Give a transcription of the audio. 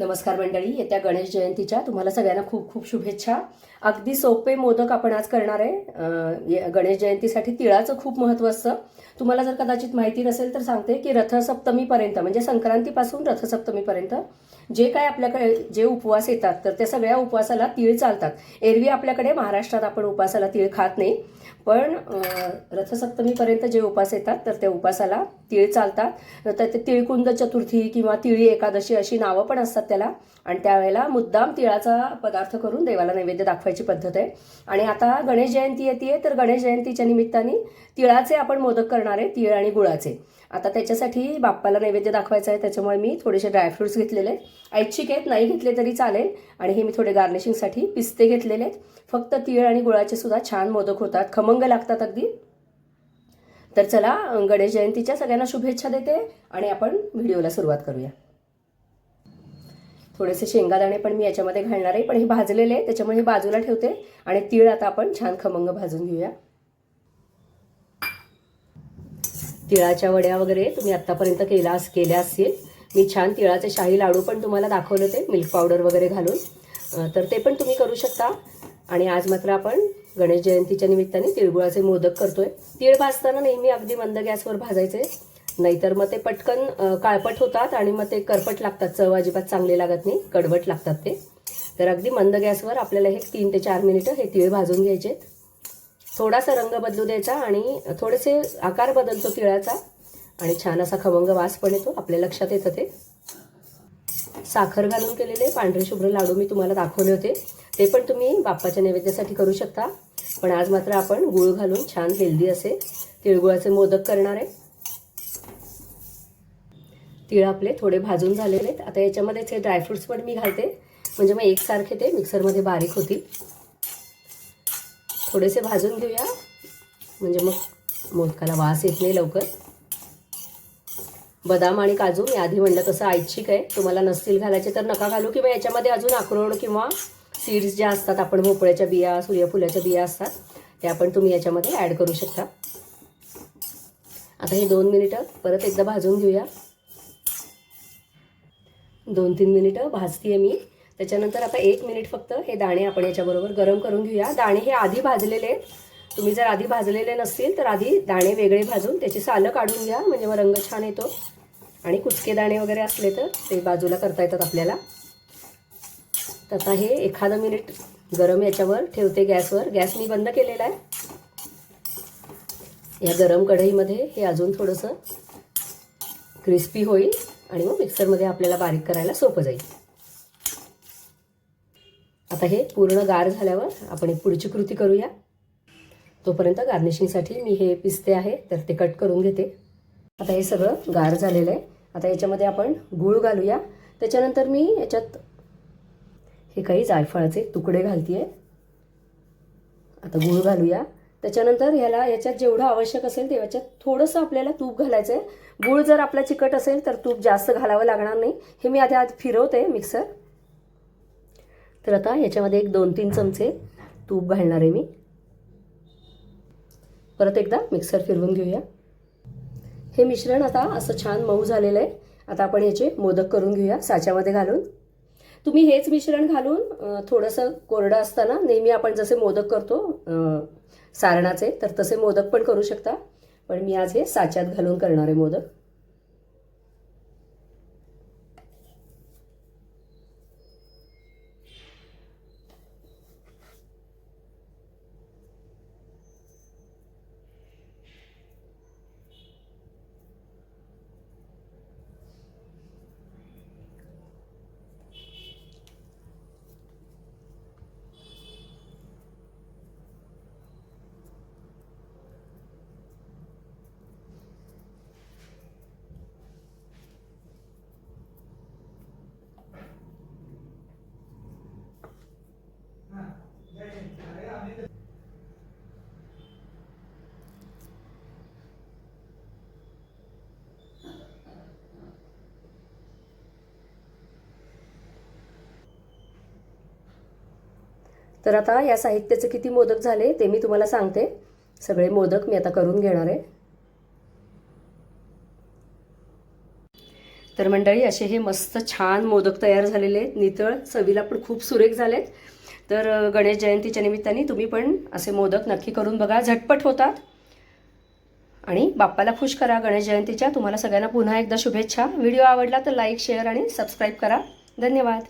नमस्कार मंडळी येत्या गणेश जयंतीच्या तुम्हाला सगळ्यांना खूप खूप शुभेच्छा. अगदी सोपे मोदक आपण आज करणार आहे. गणेश जयंतीसाठी तिळाचं खूप महत्त्व असतं. तुम्हाला जर कदाचित माहिती नसेल तर सांगते की रथसप्तमीपर्यंत म्हणजे संक्रांतीपासून रथसप्तमीपर्यंत जे काय आपल्याकडे जे उपवास येतात तर त्या सगळ्या उपवासाला तीळ चालतात. एरवी आपल्याकडे महाराष्ट्रात आपण उपवासाला तीळ खात नाही. पण रथसप्तमीपर्यंत जे उपास येतात तर त्या उपासाला तिळ चालतात. तर ते तिळकुंद चतुर्थी किंवा तिळी एकादशी अशी नावं पण असतात त्याला. आणि त्यावेळेला मुद्दाम तिळाचा पदार्थ करून देवाला नैवेद्य दाखवायची पद्धत आहे. आणि आता गणेश जयंती येते तर गणेश जयंतीच्या निमित्ताने तिळाचे आपण मोदक करणार आहे तिळ आणि गुळाचे. आता त्याच्यासाठी बाप्पाला नैवेद्य दाखवायचं आहे त्याच्यामुळे मी थोडेसे ड्रायफ्रुट्स घेतलेले आहेत. ऐच्छिक आहेत नाही घेतले तरी चालेल. आणि हे मी थोडे गार्निशिंगसाठी पिस्ते घेतलेले आहेत. फक्त तिळ आणि गुळाचे सुद्धा छान मोदक होतात. खमंग लागतात अगदी. तर चला गणेश जयंतीच्या सगळ्यांना शुभेच्छा देते आणि आपण व्हिडिओला सुरुवात करूया. थोडेसे शेंगादाणे पण मी याच्यामध्ये घालणार आहे पण हे भाजलेले आहे त्याच्यामुळे हे बाजूला ठेवते आणि तीळ आता आपण छान खमंग भाजून घेऊया. तिळाच्या वड्या वगैरे तुम्ही आत्तापर्यंत केला केल्या असतील. मी छान तिळाचे शाही लाडू पण तुम्हाला दाखवले होते मिल्क पावडर वगैरे घालून. तर ते पण तुम्ही करू शकता. आणि आज मात्र आपण गणेश जयंतीच्या निमित्ताने तिळगुळाचे मोदक करतोय. तीळ भाजताना नेहमी अगदी मंद गॅसवर भाजायचे. नाहीतर मग ते पटकन काळपट होतात आणि मग ते करपट लागतात. चव अजिबात चांगले लागत नाही. कडवट लागतात ते. तर अगदी मंद गॅसवर आपल्याला हे तीन ते चार मिनिटं हे तीळ भाजून घ्यायचे थोडासा रंग बदलू द्यायचा आणि थोडेसे आकार बदलतो तिळाचा आणि छान असा खमंग वास पण येतो. आपल्या लक्षात येतं ते. साखर घालून केलेले पांढरे शुभ्र लाडू मी तुम्हाला दाखवले होते. ते पण तुम्ही बाप्पाच्या नैवेद्यासाठी करू शकता. पण आज मात्र आपण गुळ घालून छान हेल्दी असे तिळगुळाचे मोदक करणार आहे. तिळ आपले थोडे भाजून झालेले आहेत. आता याच्यामध्येच हे ड्रायफ्रुट्स पण मी घालते. म्हणजे मग एकसारखे ते मिक्सरमध्ये बारीक होतील. थोडेसे भाजून घेऊया. म्हणजे मग मोदकाला वास येत नाही लवकर. बदाम आणि काजू मी आधी म्हणलं तसं ऐच्छिक आहे. तुम्हाला नसतील घालायचे तर नका घालू किंवा याच्यामध्ये अजून अक्रोड किंवा सीड्स ज्या असतात आपण भोपळ्याच्या बिया सूर्यफुलाच्या बिया असतात त्या पण तुम्ही याच्यामध्ये ॲड करू शकता. आता हे दोन मिनिटं परत एकदा भाजून घेऊया. दोन तीन मिनिटं भाजतीये मी. त्याच्यानंतर आता एक मिनिट फक्त हे दाणे आपण याच्याबरोबर गरम करून घेऊया. दाणे हे आधी भाजलेले आहेत. तुम्ही जर आधी भाजलेले नसतील तर आधी दाणे वेगळे भाजून त्याची सालं काढून घ्या. म्हणजे मग रंग छान येतो. आणि कुचके दाणे वगैरे असले तर ते बाजूला करता येतात आपल्याला. तर आता हे एखादं मिनिट गरम याच्यावर ठेवते गॅसवर. गॅस मी बंद केलेला आहे. या गरम कढईमध्ये हे अजून थोडंसं क्रिस्पी होईल आणि मग मिक्सरमध्ये आपल्याला बारीक करायला सोपं जाईल. आता हे पूर्ण गार झाल्यावर आपण एक पुढची कृती करूया. तोपर्यंत गार्निशिंगसाठी मी हे पिस्ते आहे तर ते कट करून घेते. आता हे सगळं गार झालेलं आहे. आता याच्यामध्ये आपण गूळ घालूया. त्याच्यानंतर मी याच्यात हे काही जायफळाचे तुकडे घालते आता गूळ घालूया. त्याच्यानंतर ह्याला याच्यात जेवढं आवश्यक असेल तेव्हाच्यात थोडंसं आपल्याला तूप घालायचं आहे गूळ जर आपला चिकट असेल तर तूप जास्त घालावं लागणार नाही. हे मी आधी आधी फिरवते मिक्सर. तर आता याच्यामध्ये एक दोन तीन चमचे तूप घालणार आहे मी. परत एकदा मिक्सर फिरवून घेऊया. हे मिश्रण आता असं छान मऊ झालेलं आहे. आता आपण ह्याचे मोदक करून घेऊया साच्यामध्ये घालून. तुम्ही हेच मिश्रण घालून थोडंसं कोरडं असताना नेहमी आपण जसे मोदक करतो सारणाचे तर तसे मोदक पण करू शकता. पण मी आज हे साच्यात घालून करणारे मोदक. तर आता या साहित्याचे किती मोदक झाले ते मी तुम्हाला सांगते. सगळे मोदक मी आता करून घेणार आहे. तर मंडळी असे हे मस्त छान मोदक तयार झालेले आहेत. नितळ चवीला पण खूप सुरेख झालेत. तर गणेश जयंतीच्या निमित्ताने तुम्ही पण असे मोदक नक्की करून बघा. झटपट होतात. आणि बाप्पाला खुश करा. गणेश जयंतीच्या तुम्हाला सगळ्यांना पुन्हा एकदा शुभेच्छा. व्हिडिओ आवडला तर लाईक शेअर आणि सबस्क्राईब करा. धन्यवाद.